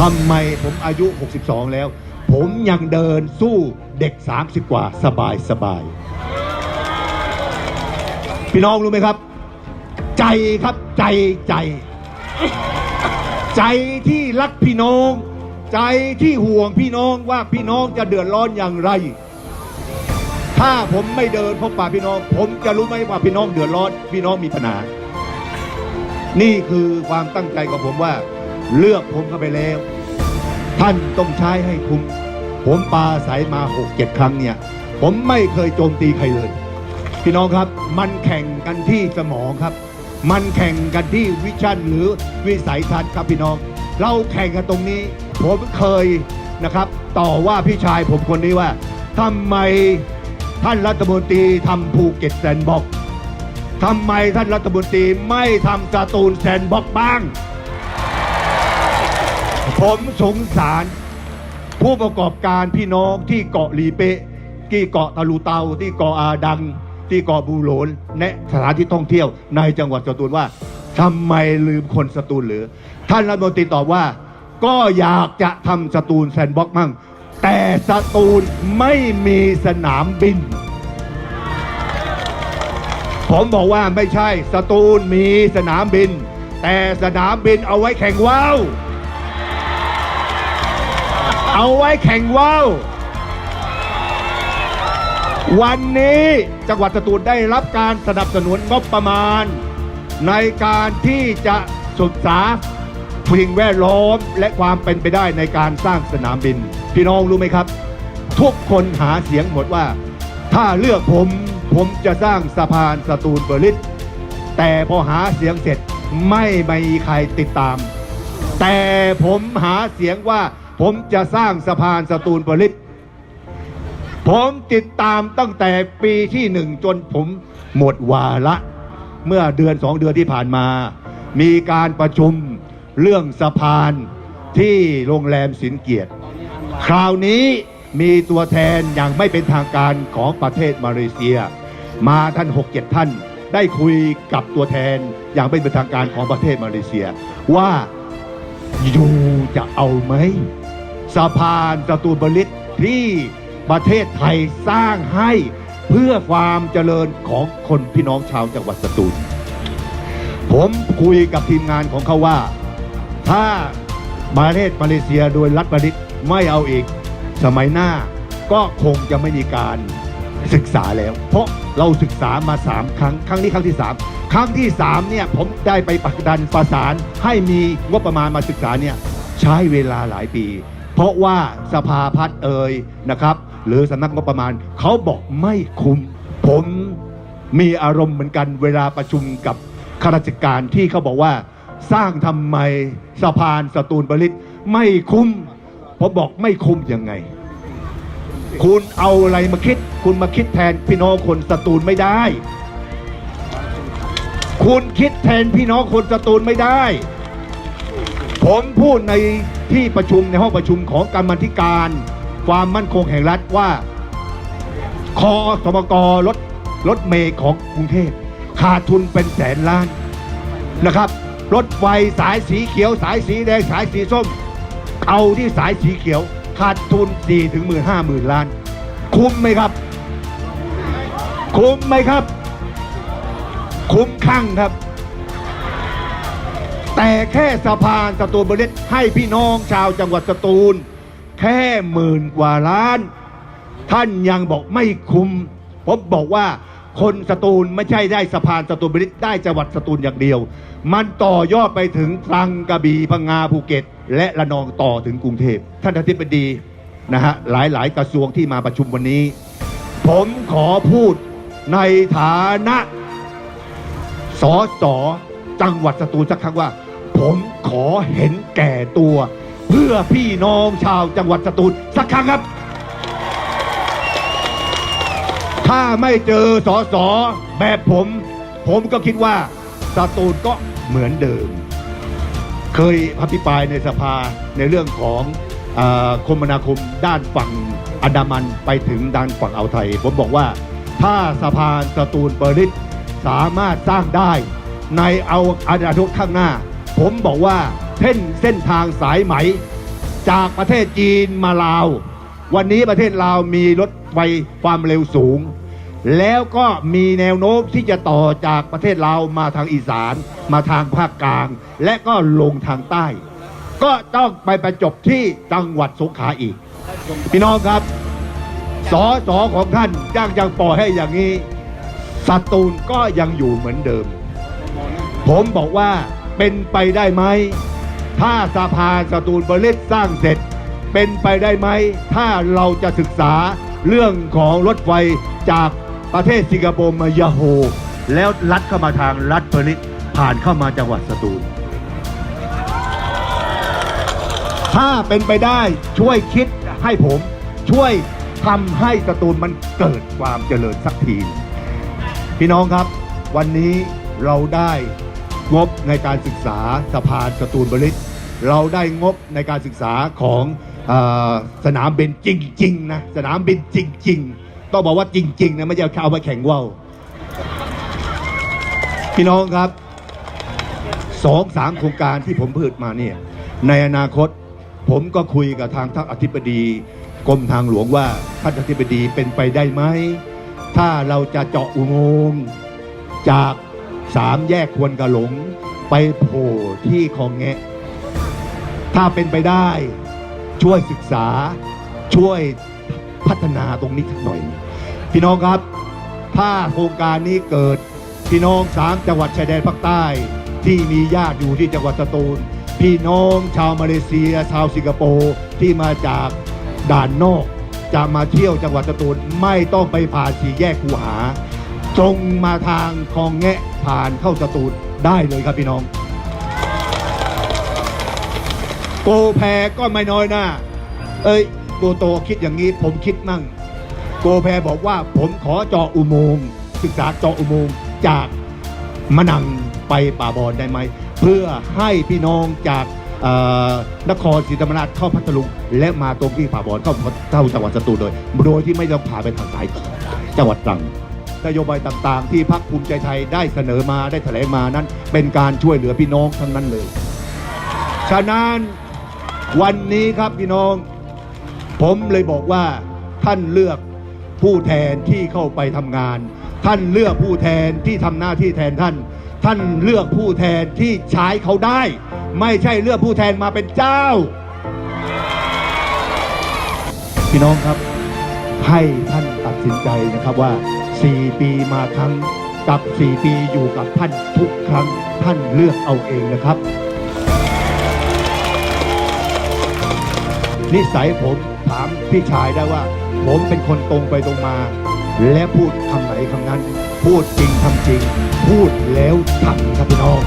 ทำไมผมอายุ 62 แล้ว ผมยังเดินสู้เด็ก 30 กว่าสบายสบาย พี่น้องรู้ไหมครับ ใจครับใจใจ ใจที่รักพี่น้อง ใจที่ห่วงพี่น้องว่าพี่น้องจะเดือดร้อนอย่างไร ถ้าผมไม่เดินพบป่าพี่น้อง ผมจะรู้ไหมว่าพี่น้องเดือดร้อน พี่น้องมีปัญหา นี่คือความตั้งใจของผมว่า เลือกผมเข้าไปแล้ว ท่านต้องใช้ให้คุ้มผมปาใสมาหกเจ็ดครั้งเนี่ย ผมไม่เคยโจมตีใครเลย พี่น้องครับ มันแข่งกันที่สมองครับ มันแข่งกันที่วิชั่นหรือวิสัยทัศน์ครับพี่น้อง เราแข่งกันตรงนี้ ผมเคยนะครับ ต่อว่าพี่ชายผมคนนี้ว่าทำไมท่านรัฐมนตรีทำภูเก็ตแซนด์บ็อกทำไมท่านรัฐมนตรีไม่ทำสตูลแซนด์บ็อกบ้าง ผมสงสาร ผู้ประกอบการพี่น้องที่เกาะลีเปะที่เกาะตะลูเตาที่เกาะอาดัง ที่เกาะบูโหลนและสถานที่ท่องเที่ยวในจังหวัดสตูลว่าทำไมลืมคนสตูลหรือ ท่านรัฐมนตรีตอบว่า ก็อยากจะทำสตูลแซนบ็อกมั่ง แต่สตูลไม่มีสนามบิน ผมบอกว่าไม่ใช่สตูลมีสนามบิน แต่สนามบินเอาไว้แข่งว่าว เอาไว้แข่งว่าววันนี้จังหวัดสตูลได้รับการสนับสนุนงบประมาณ ในการที่จะศึกษาสิ่งแวดล้อมและความเป็นไปได้ในการสร้างสนามบิน พี่น้องรู้ไหมครับ ทุกคนหาเสียงหมดว่า ถ้าเลือกผมผมจะสร้างสะพานสตูลเบอร์ลินแต่พอหาเสียงเสร็จไม่มีใครติดตาม แต่ผมหาเสียงว่า ผมจะสร้างสะพานสตูลบร์ลินผมติดตามตั้งแต่ปีที่หนึ่งจนผมหมดวาระเมื่อเดือนสองเดือนที่ผ่านมา มีการประชุมเรื่องสะพานที่โรงแรมสินเกียรติ คราวนี้มีตัวแทนอย่างไม่เป็นทางการของประเทศมาเลเซีย มาท่านหกเจ็ดท่าน ได้คุยกับตัวแทนอย่างไม่เป็นทางการของประเทศมาเลเซีย ว่าอยู่จะเอาไหม สะพานสตูลบริตที่ประเทศไทยสร้างให้เพื่อความเจริญของคนพี่น้องชาวจังหวัดสตูล ผมคุยกับทีมงานของเขาว่า ถ้าประเทศมาเลเซียโดยรัฐบริตไม่เอาอีก สมัยหน้าก็คงจะไม่มีการศึกษาแล้ว เพราะเราศึกษามา 3 ครั้ง ครั้งนี้ครั้งที่ 3 ครั้งที่ 3 เนี่ย ผมได้ไปปักดันประสานให้มีงบประมาณมาศึกษาเนี่ย ใช้เวลาหลายปี เพราะว่าสภาพัฒน์เอ่ยนะครับ หรือสำนักงบประมาณเขาบอกไม่คุ้มผมมีอารมณ์เหมือนกันเวลาประชุมกับข้าราชการที่เขาบอกว่า สร้างทำไมสะพานสตูลบริตไม่คุ้มผมบอกไม่คุ้มยังไง คุณเอาอะไรมาคิด คุณมาคิดแทนพี่น้องคนสตูลไม่ได้ คุณคิดแทนพี่น้องคนสตูลไม่ได้ ผมพูดในที่ประชุมในห้องประชุมของกรรมาธิการ ความมั่นคงแห่งรัฐว่า คอสมกรถรถเมย์ของกรุงเทพขาดทุนเป็นแสนล้านนะครับ รถไฟสายสีเขียว สายสีแดงสายสีส้ม เอาที่สายสีเขียว ขาดทุน4ถึงหมื่นห้าหมื่นล้าน คุ้มไหมครับ คุ้มไหมครับ คุ้มข้างครับ แต่แค่สะพานสตูลบริตให้พี่น้องชาวจังหวัดสตูล แค่หมื่นกว่าล้าน ท่านยังบอกไม่คุ้มผมบอกว่าคนสตูลไม่ใช่ได้สะพานสตูลบริตได้จังหวัดสตูลอย่างเดียว มันต่อยอดไปถึงตรังกระบี่พังงาภูเก็ต และระนองต่อถึงกรุงเทพท่านอธิบดีนะฮะหลายหลายๆกระทรวงที่มาประชุมวันนี้ ผมขอพูดในฐานะสอสอจังหวัดสตูลสักครั้งว่า ผมขอเห็นแก่ตัว เพื่อพี่น้องชาวจังหวัดสตูลสักครั้งครับ ถ้าไม่เจอสอสอแบบผม ผมก็คิดว่าสตูลก็เหมือนเดิม เคยอภิปรายในสภาในเรื่องของอคมนาคมด้านฝั่งอันดามันไปถึงด้านฝั่งอ่าวไทย ผมบอกว่าถ้าสะพานสตูลเบอร์ลิตสามารถสร้างได้ในเอาอนาคตข้างหน้า ผมบอกว่าเส้นเส้นทางสายไหม จากประเทศจีนมาลาว วันนี้ประเทศลาวมีรถไฟความเร็วสูง แล้วก็มีแนวโน้มที่จะต่อจากประเทศลาวมาทางอีสานมาทางภาคกลาง และก็ลงทางใต้ ก็ต้องไปประจบที่จังหวัดสงขลาอีก พี่น้องครับสอสอของท่านยังยังปล่อยให้อย่างนี้สตูลก็ยังอยู่เหมือนเดิม ผมบอกว่า เป็นไปได้ไหม ถ้าสะพานสตูลบริษสร้างเสร็จ เป็นไปได้ไหม ถ้าเราจะศึกษาเรื่องของรถไฟจากประเทศสิงคโปร์มายาโฮ แล้วลัดเข้ามาทางลัดบริษผ่านเข้ามาจังหวัดสตูล ถ้าเป็นไปได้ช่วยคิดให้ผมช่วยทำให้สตูลมันเกิดความเจริญสักที พี่น้องครับ วันนี้เราได้ งบในการศึกษาสะพานสตูลบริษเราได้งบในการศึกษาของอสนามบินจริงๆนะสนามบินจริง ๆ ต้องบอกว่าจริงๆนะไม่ใช่เอาไปแข่งว่าวพี่น้องครับสองสามโครงการที่ผมพูดมาเนี่ยในอนาคตผมก็คุยกับทางท่านอธิบดีกรมทางหลวงว่าท่านอธิบดีเป็นไปได้ไหม ถ้าเราจะเจาะอุโมงค์จาก สามแยกควนกระหลง ไปโผล่ที่คลองแงะ ถ้าเป็นไปได้ช่วยศึกษาช่วยพัฒนาตรงนี้สักหน่อย พี่น้องครับ ถ้าโครงการนี้เกิด พี่น้องสามจังหวัดชายแดนภาคใต้ ที่มีญาติอยู่ที่จังหวัดสตูล พี่น้องชาวมาเลเซีย ชาวสิงคโปร์ที่มาจากด่านนอกจะมาเที่ยวจังหวัดสตูลไม่ต้องไปผ่านสี่แยกคูหาตรงมาทางคลองแงะ ผ่านเข้าสตูลได้เลยครับพี่น้อง โกแพก็ไม่น้อยหน้า เอ้ยโกโตคิดอย่างนี้ผมคิดมั่ง โกแพบอกว่าผมขอเจาะอุโมงค์ศึกษาเจาะอุโมงค์จากมะนังไปป่าบอนได้ไหม เพื่อให้พี่น้องจากนครศรีธรรมราชเข้าพัทลุง และมาตรงที่ป่าบอนเข้าเข้าจังหวัดสตูลโดย โดยที่ไม่ต้องผ่านไปทางสายจังหวัดตรัง นโยบายต่างๆ ที่พรรคภูมิใจไทยได้เสนอมาได้แถลงมานั้น เป็นการช่วยเหลือพี่น้องทั้งนั้นเลย ฉะนั้นวันนี้ครับพี่น้อง ผมเลยบอกว่าท่านเลือกผู้แทนที่เข้าไปทำงาน ท่านเลือกผู้แทนที่ทำหน้าที่แทนท่าน ท่านเลือกผู้แทนที่ใช้เขาได้ ไม่ใช่เลือกผู้แทนมาเป็นเจ้า พี่น้องครับให้ท่านตัดสินใจนะครับว่า 4 ปีมาครั้งกับ 4 ปีอยู่กับท่านทุกครั้งท่านเลือกเอาเองนะครับ นิสัยผมถามพี่ชายได้ว่า ผมเป็นคนตรงไปตรงมา และพูดคำไหนคำนั้น พูดจริงทำจริง พูดแล้วทำครับพี่น้อง